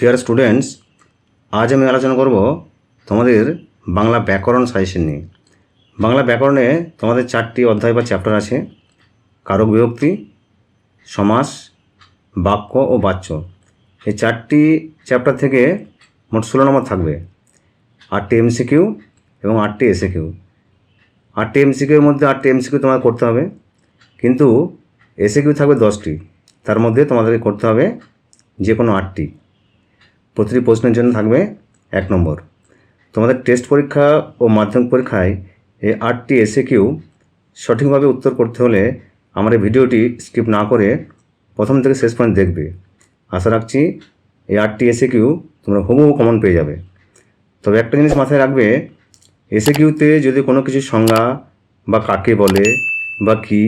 Dear students আজ আমি আলোচনা করব তোমাদের বাংলা ব্যাকরণ সাজেশন নিয়ে। বাংলা ব্যাকরণে তোমাদের চারটি অধ্যায় বা চ্যাপ্টার আছে। কারক বিভক্তি, সমাস, বাক্য ও বাচ্য। এই চারটি চ্যাপ্টার থেকে মোট ষোলো নম্বর থাকবে। আটটি এমসিকিউ এবং আটটি এসএকিউ আটটি এমসিকিউর মধ্যে আটটি এমসিকিউ তোমার করতে হবে। কিন্তু এসএকিউ থাকবে দশটি। তার মধ্যে তোমাদেরকে করতে হবে যে কোনো আটটি। প্রতিটি প্রশ্নের জন্য থাকবে এক নম্বর। তোমাদের টেস্ট পরীক্ষা ও মাধ্যমিক পরীক্ষায় এই আটটি এসে কিউ সঠিকভাবে উত্তর করতে হলে আমার এই ভিডিওটি স্কিপ না করে প্রথম থেকে শেষ পর্যন্ত দেখবে। আশা রাখছি এই আটটি এসে কিউ তোমরা হুবহু কমন পেয়ে যাবে। তবে একটা জিনিস মাথায় রাখবে এসে কিউতে যদি কোনো কিছু সংজ্ঞা বা কাকে বলে বা কি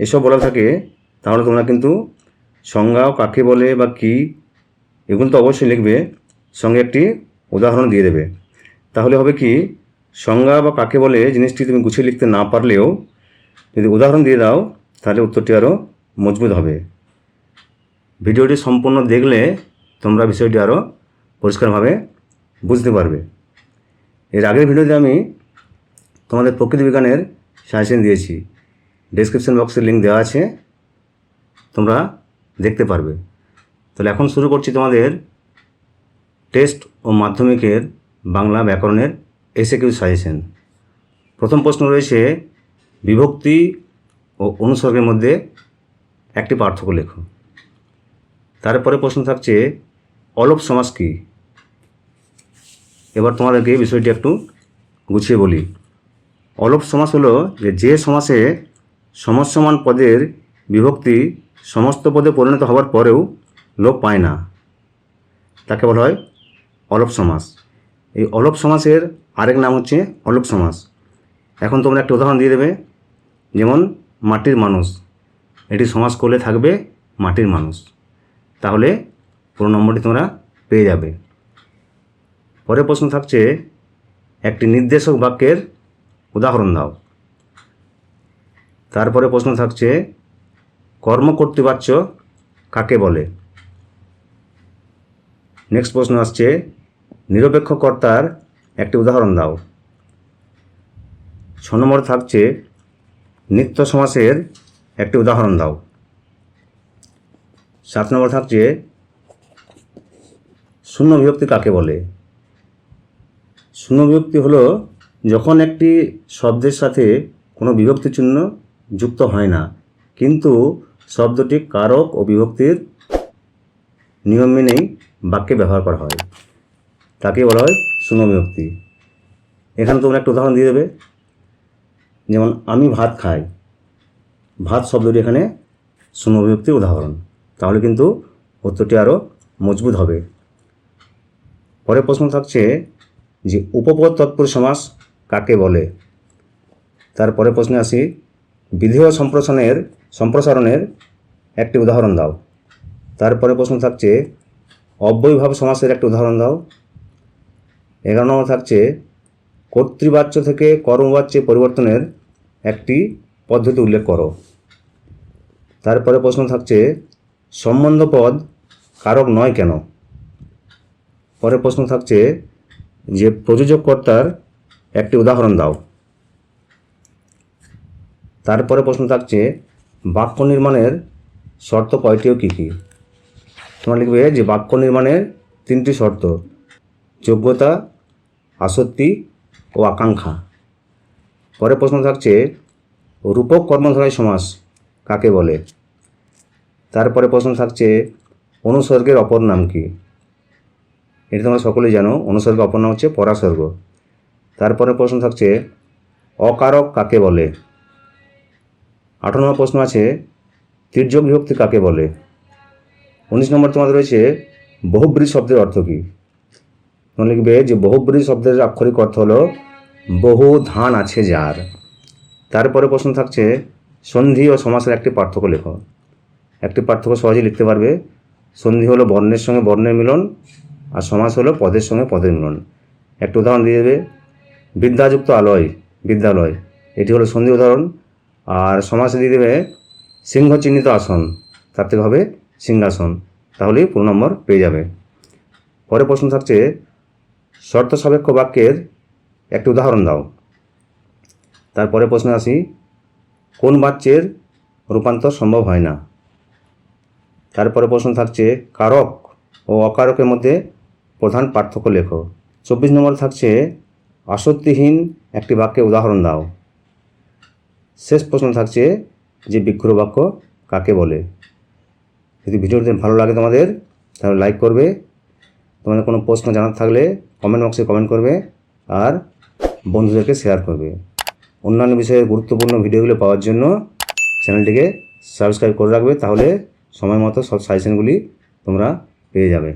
এসব বলা থাকে, তাহলে তোমরা কিন্তু সংজ্ঞা কাকে বলে বা কি এগুলো তো অবশ্যই লিখবে, সঙ্গে একটি উদাহরণ দিয়ে দেবে। তাহলে হবে কি, সংজ্ঞা বা কাকে বলে জিনিসটি তুমি গুছিয়ে লিখতে না পারলেও যদি উদাহরণ দিয়ে দাও, তাহলে উত্তরটি আরও মজবুত হবে। ভিডিওটি সম্পূর্ণ দেখলে তোমরা বিষয়টি আরও পরিষ্কারভাবে বুঝতে পারবে। এর আগের ভিডিওতে আমি তোমাদের প্রকৃতি বিজ্ঞানের সাজেশন দিয়েছি। ডেসক্রিপশন বক্সে লিঙ্ক দেওয়া আছে, তোমরা দেখতে পারবে। তাহলে এখন শুরু করছি তোমাদের টেস্ট ও মাধ্যমিকের বাংলা ব্যাকরণের এসে কিউ সাজেশন প্রথম প্রশ্ন রয়েছে, বিভক্তি ও অনুসর্গের মধ্যে একটি পার্থক্য লেখো। তারপরে প্রশ্ন থাকছে, অলপ সমাস কী? এবার তোমাদেরকে এই বিষয়টি একটু গুছিয়ে বলি। অলপ সমাস হলো যে যে সমাসে সমসমান পদের বিভক্তি সমস্ত পদে পরিণত হওয়ার পরেও লোপ পায় না। তাকে বলা হয় অলপ সমাস। এই অলপ সমাসের আরেক নাম হচ্ছে অলপ সমাস। এখন তোমরা একটা উদাহরণ দিয়ে দেবে, যেমন মাটির মানুষ। এটি সমাস করলে থাকবে মাটির মানুষ। তাহলে পুরো নম্বরটি তোমরা পেয়ে যাবে। পরের প্রশ্ন থাকছে, একটি নির্দেশক বাক্যের উদাহরণ দাও। তারপরে প্রশ্ন থাকছে, কর্মকর্তৃবাচ্য কাকে বলে? নেক্সট প্রশ্ন আসছে নিরপেক্ষ কর্তার একটি উদাহরণ দাও। ছ নম্বর থাকছে, নিত্য সমাসের একটি উদাহরণ দাও। সাত নম্বর থাকছে, শূন্য বিভক্তি কাকে বলে? শূন্য বিভক্তি হলো, যখন একটি শব্দের সাথে কোনো বিভক্তি চিহ্ন যুক্ত হয় না, কিন্তু শব্দটি কারক ও বিভক্তির নিয়ম মেনেই বাক্যে ব্যবহার করা হয়। তাকে বলা হয় শূন্য বিভক্তি এখানে তোমরা একটা উদাহরণ দিয়ে দেবে। যেমন, আমি ভাত খাই। ভাত শব্দটি এখানে শূন্য বিভক্তির উদাহরণ। তাহলে কিন্তু উত্তরটি আরও মজবুত হবে। পরের প্রশ্ন থাকছে যে, উপপদ তৎপুরুষ সমাস কাকে বলে? তারপরে প্রশ্নে আসি, বিধেয় সম্প্রসারণের সম্প্রসারণের একটি উদাহরণ দাও। তারপরে প্রশ্ন থাকছে অব্যয়ভাব সমাসের একটি উদাহরণ দাও। এগারো নম্বর থাকছে, কর্তৃবাচ্য থেকে কর্মবাচ্যে পরিবর্তনের একটি পদ্ধতি উল্লেখ করো। তারপরে প্রশ্ন থাকছে, সম্বন্ধ পদ কারক নয় কেন? পরে প্রশ্ন থাকছে, যে প্রযোজক কর্তার একটি উদাহরণ দাও। তারপরে প্রশ্ন থাকছে, বাক্য নির্মাণের শর্ত কয়টিও কী কী? তোমরা লিখবে যে বাক্য নির্মাণের তিনটি শর্ত, যোগ্যতা, আসক্তি ও আকাঙ্ক্ষা। পরে প্রশ্ন থাকছে, রূপক কর্মধারয় সমাস কাকে বলে? তারপরে প্রশ্ন থাকছে, অনুসর্গের অপর নাম কি? এটা তোমরা সকলেই জানো, অনুসর্গের অপর নাম হচ্ছে পরাসর্গ। তারপরে প্রশ্ন থাকছে, অকারক কাকে বলে? আঠারো প্রশ্ন আছে, তির্যক বিভক্তি কাকে বলে? উনিশ নম্বর তোমাদের রয়েছে বহুব্রী শব্দের অর্থ কী? তোমরা লিখবে যে বহুব্রী শব্দের আক্ষরিক অর্থ হলো, বহু ধান আছে যার। তারপরে প্রশ্ন থাকছে, সন্ধি ও সমাসের একটি পার্থক্য লেখো। একটি পার্থক্য সহজেই লিখতে পারবে, সন্ধি হলো বর্ণের সঙ্গে বর্ণের মিলন, আর সমাস হলো পদের সঙ্গে পদের মিলন। একটা উদাহরণ দিয়ে দেবে, বিদ্যাযুক্ত আলয়, বিদ্যালয়, এটি হলো সন্ধি উদাহরণ, আর সমাসে দিয়ে দেবে সিংহ চিহ্নিত আসন, তার থেকে হবে সিংহাসন, তাহলেই পুরো নম্বর পেয়ে যাবে। পরে প্রশ্ন থাকছে, শর্ত সাপেক্ষ বাক্যের একটি উদাহরণ দাও। তারপরে প্রশ্নে আসি, কোন বাচ্চের রূপান্তর সম্ভব হয় না? তারপরে প্রশ্ন থাকছে, কারক ও অকারকের মধ্যে প্রধান পার্থক্য লেখো। চব্বিশ নম্বর থাকছে, আসক্তিহীন একটি বাক্যের উদাহরণ দাও। শেষ প্রশ্ন থাকছে, যে বিক্ষুর বাক্য কাকে বলে? যদি ভিডিওটি ভালো লাগে তোমাদের, তাহলে লাইক করবে। তোমাদের কোনো প্রশ্ন জানার থাকলে কমেন্ট বক্সে কমেন্ট করবে আর বন্ধুদেরকে শেয়ার করবে। অন্যান্য বিষয়ে গুরুত্বপূর্ণ ভিডিওগুলো পাওয়ার জন্য চ্যানেলটিকে সাবস্ক্রাইব করে রাখবে, তাহলে সময় মতো সব সাজেশনগুলি তোমরা পেয়ে যাবে।